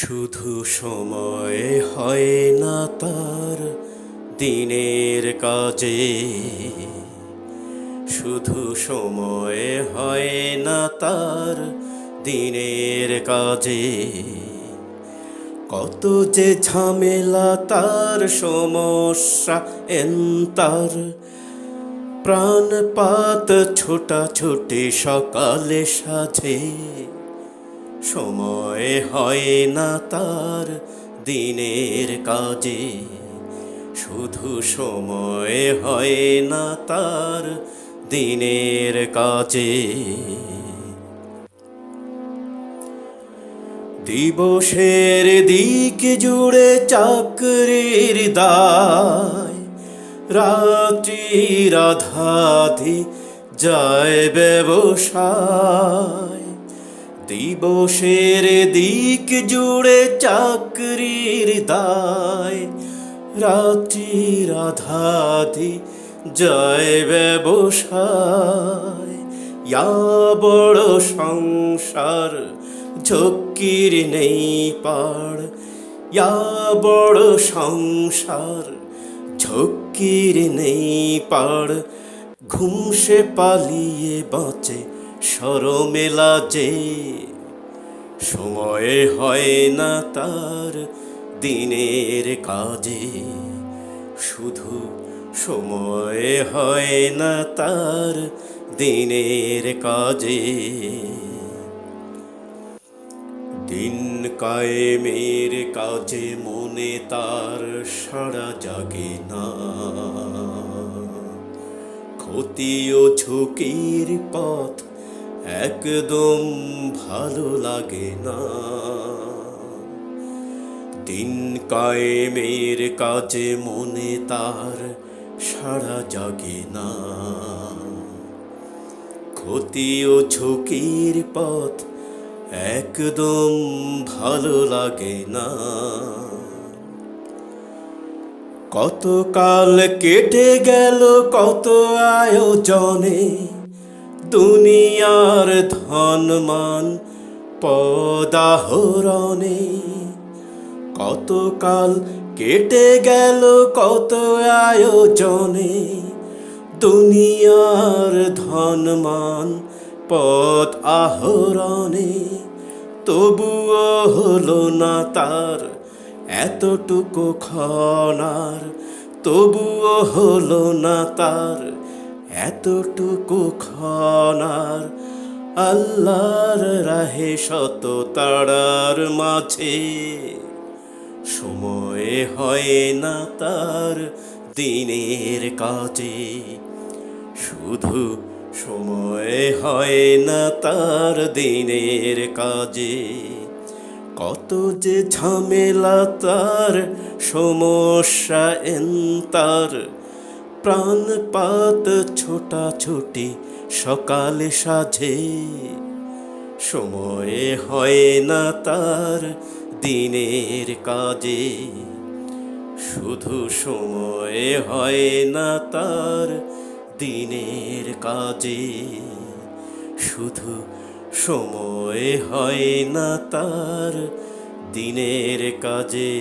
শুধু সময় হয় না তার দিনের কাজে। শুধু সময় হয় না তার দিনের কাজে। কত যে ঝামেলা তার, সমস্যা এন তার প্রাণপাত ছোটা ছুটি সকালে সাজে। সময় হয় না তার দিনের কাজে। শুধু সময় হয় না তার দিনের কাজে। দিবসের দিক জুড়ে চাকরির দায়। রাত্রি রাধাধি যায় ব্যবসায়। দিবসের দিক জুড়ে চাকরির দায়। রাত্রি রাধাধি যায় ব্যবসায়। বড় সংসার, ঝক্কির নেই পাড়। ইয়া বড় সংসার, ঝক্কির নেই পাড়। ঘুমসে পালিয়ে বাঁচে সরমেলা যে সময় হয় না তার দিনের কাজে। শুধু সময় হয় না তার দিনের কাজে। দিন কায়েমের কাজে মনে তার সারা জাগে না। ক্ষতি ও ঝুঁকির পথ একদম ভালো লাগে না। দিন কায়েমের কাজে মনে তার সারা জাগে না। ক্ষতি ও ঝুঁকির পথ একদম ভালো লাগে না। কত কাল কেটে গেল কত আয়োজনে দুনিয়ার ধনমান পদাহরণে। কত কাল কেটে গেল, কত আয়োজনে। দুনিয়ার ধনমান পদ আহরণে তবুও হলো না তার এতটুকু খনার তবুও হলো না তার এতটুকু খনার আল্লাহর রাহে শত তারার মাঝে সময় হয় না তার দিনের কাজে। শুধু সময় হয় না তার দিনের কাজে। কত যে ঝামেলা তার, সমস্যা এন তার প্রাণপাত ছোটা ছুটি সকালে সাঝে। সময়ে হয় না তার দিনের কাজে। শুধু সময়ে হয় না তার দিনের কাজে। শুধু সময় হয় না তার দিনের কাজে।